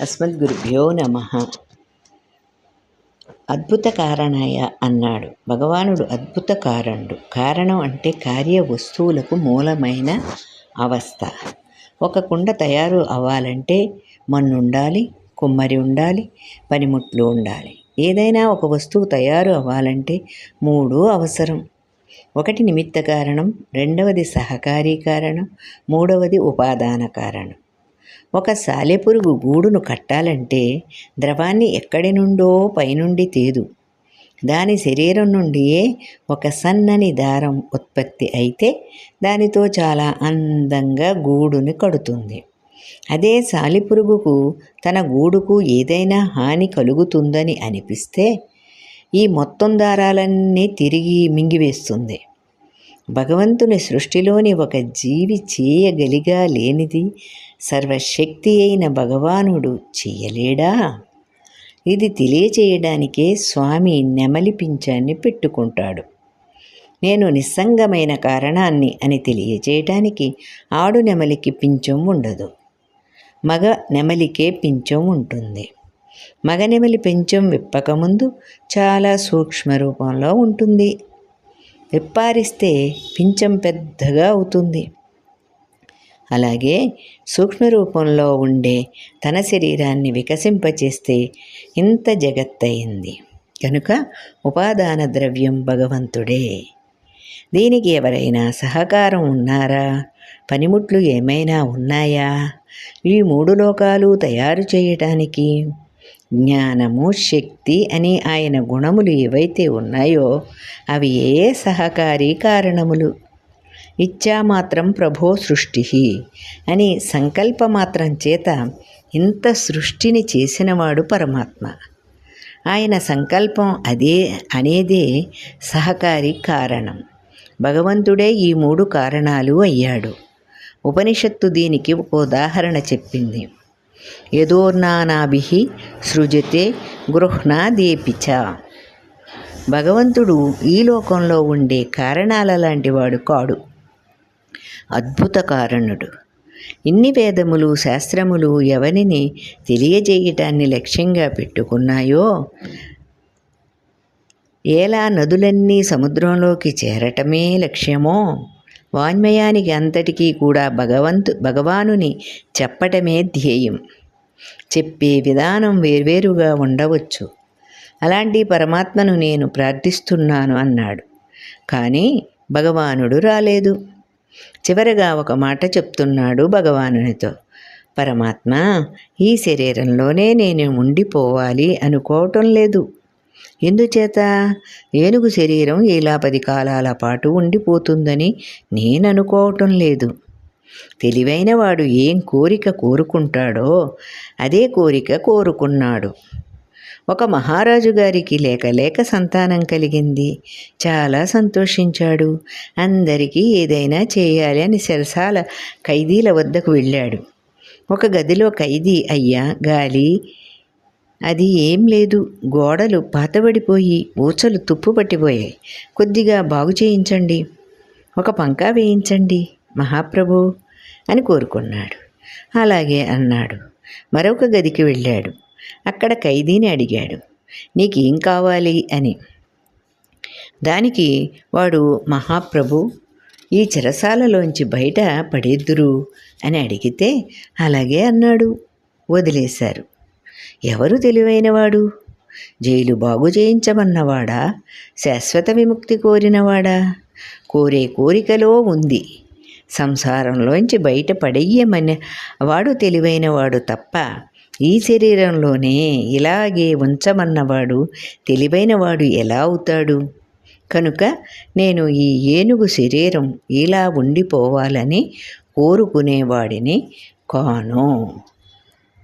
అస్మద్గురుభ్యో నమ. అద్భుత కారణాయ అన్నాడు. భగవానుడు అద్భుత కారణుడు కారణం అంటే కార్య వస్తువులకు మూలమైన అవస్థ. ఒక కుండ తయారు అవ్వాలంటే మన్ను ఉండాలి కుమ్మరి ఉండాలి పనిముట్లు ఉండాలి. ఏదైనా ఒక వస్తువు తయారు అవ్వాలంటే మూడు అవసరం. ఒకటి నిమిత్త కారణం రెండవది సహకారీ కారణం మూడవది ఉపాదాన కారణం. ఒక సాలెపురుగు గూడును కట్టాలంటే ద్రవాన్ని ఎక్కడి నుండో పైనుండి తేదు. దాని శరీరం నుండియే ఒక సన్నని దారం ఉత్పత్తి అయితే దానితో చాలా అందంగా గూడుని కడుతుంది. అదే సాలిపురుగుకు తన గూడుకు ఏదైనా హాని కలుగుతుందని అనిపిస్తే ఈ మొత్తం దారాలన్నీ తిరిగి మింగివేస్తుంది. భగవంతుని సృష్టిలోని ఒక జీవి చేయగలిగా లేనిది సర్వశక్తి అయిన భగవానుడు చేయలేడా? ఇది తెలియచేయడానికే స్వామి నెమలి పింఛాన్ని పెట్టుకుంటాడు. నేను నిస్సంగమైన కారణాన్ని అని తెలియచేయటానికి ఆడు నెమలికి పింఛం ఉండదు. మగ నెమలికే పింఛం ఉంటుంది. మగ నెమలి పింఛం విప్పకముందు చాలా సూక్ష్మ రూపంలో ఉంటుంది. విప్పారిస్తే పింఛం పెద్దగా అవుతుంది. అలాగే సూక్ష్మ రూపంలో ఉండే తన శరీరాన్ని వికసింపచేస్తే ఇంత జగత్తయింది. కనుక ఉపాదాన ద్రవ్యం భగవంతుడే. దీనికి ఎవరైనా సహకారం ఉన్నారా? పనిముట్లు ఏమైనా ఉన్నాయా? ఈ మూడు లోకాలు తయారు చేయటానికి జ్ఞానము శక్తి అని ఆయన గుణములు ఏవైతే ఉన్నాయో అవి ఏ సహకారి కారణములు? ఇచ్చామాత్రం ప్రభో సృష్టి అని సంకల్పమాత్రం చేత ఇంత సృష్టిని చేసినవాడు పరమాత్మ. ఆయన సంకల్పం అదే అనేదే సహకారి కారణం. భగవంతుడే ఈ మూడు కారణాలు అయ్యాడు. ఉపనిషత్తు దీనికి ఒక ఉదాహరణ చెప్పింది. యదోర్నానాభి సృజతే గృహ్ణాదేపిచ. భగవంతుడు ఈ లోకంలో ఉండే కారణాల లాంటివాడు కాడు. అద్భుత కారణుడు. ఇన్ని వేదములు శాస్త్రములు ఎవరిని తెలియజేయటాన్ని లక్ష్యంగా పెట్టుకున్నాయో? ఎలా నదులన్నీ సముద్రంలోకి చేరటమే లక్ష్యమో? వాన్మయానికి అంతటికీ కూడా భగవంతు భగవానుని చెప్పటమే ధ్యేయం. చెప్పే విధానం వేర్వేరుగా ఉండవచ్చు. అలాంటి పరమాత్మను నేను ప్రార్థిస్తున్నాను అన్నాడు. కానీ భగవానుడు రాలేదు. చివరగా ఒక మాట చెప్తున్నాడు భగవానునితో. పరమాత్మ ఈ శరీరంలోనే నేను ఉండిపోవాలి అనుకోవటం లేదు. ఎందుచేత? ఏనుగు శరీరం ఇలా పది కాలాల పాటు ఉండిపోతుందని నేను అనుకోవటం లేదు. తెలివైన వాడు ఏం కోరిక కోరుకుంటాడో అదే కోరిక కోరుకున్నాడు. ఒక మహారాజు గారికి లేక లేక సంతానం కలిగింది. చాలా సంతోషించాడు. అందరికీ ఏదైనా చేయాలి అని సెరసాల ఖైదీల వద్దకు వెళ్ళాడు. ఒక గదిలో ఖైదీ అయ్యా గాలి అది ఏం లేదు. గోడలు పాతబడిపోయి ఊచలు తుప్పు పట్టిపోయాయి కొద్దిగా బాగు చేయించండి. ఒక పంకా వేయించండి మహాప్రభు అని కోరుకున్నాడు. అలాగే అన్నాడు. మరొక గదికి వెళ్ళాడు. అక్కడ ఖైదీని అడిగాడు. నీకేం కావాలి? అని. దానికి వాడు మహాప్రభు ఈ చెరసాలలోంచి బయట పడేద్దురు అని అడిగితే అలాగే అన్నాడు. వదిలేశారు. ఎవరు తెలివైనవాడు? జైలు బాగు చేయించమన్నవాడా? శాశ్వత విముక్తి కోరినవాడా? కోరే కోరికలో ఉంది. సంసారంలోంచి బయట పడేయమని వాడు తెలివైనవాడు తప్ప ఈ శరీరంలోనే ఇలాగే ఉంచమన్నవాడు తెలివైనవాడు ఎలా అవుతాడు? కనుక నేను ఈ ఏనుగు శరీరం ఇలా ఉండిపోవాలని కోరుకునేవాడిని కాను.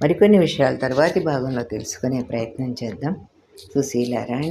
మరికొన్ని విషయాలు తర్వాతి భాగంలో తెలుసుకునే ప్రయత్నం చేద్దాం. సుశీలారాయణ.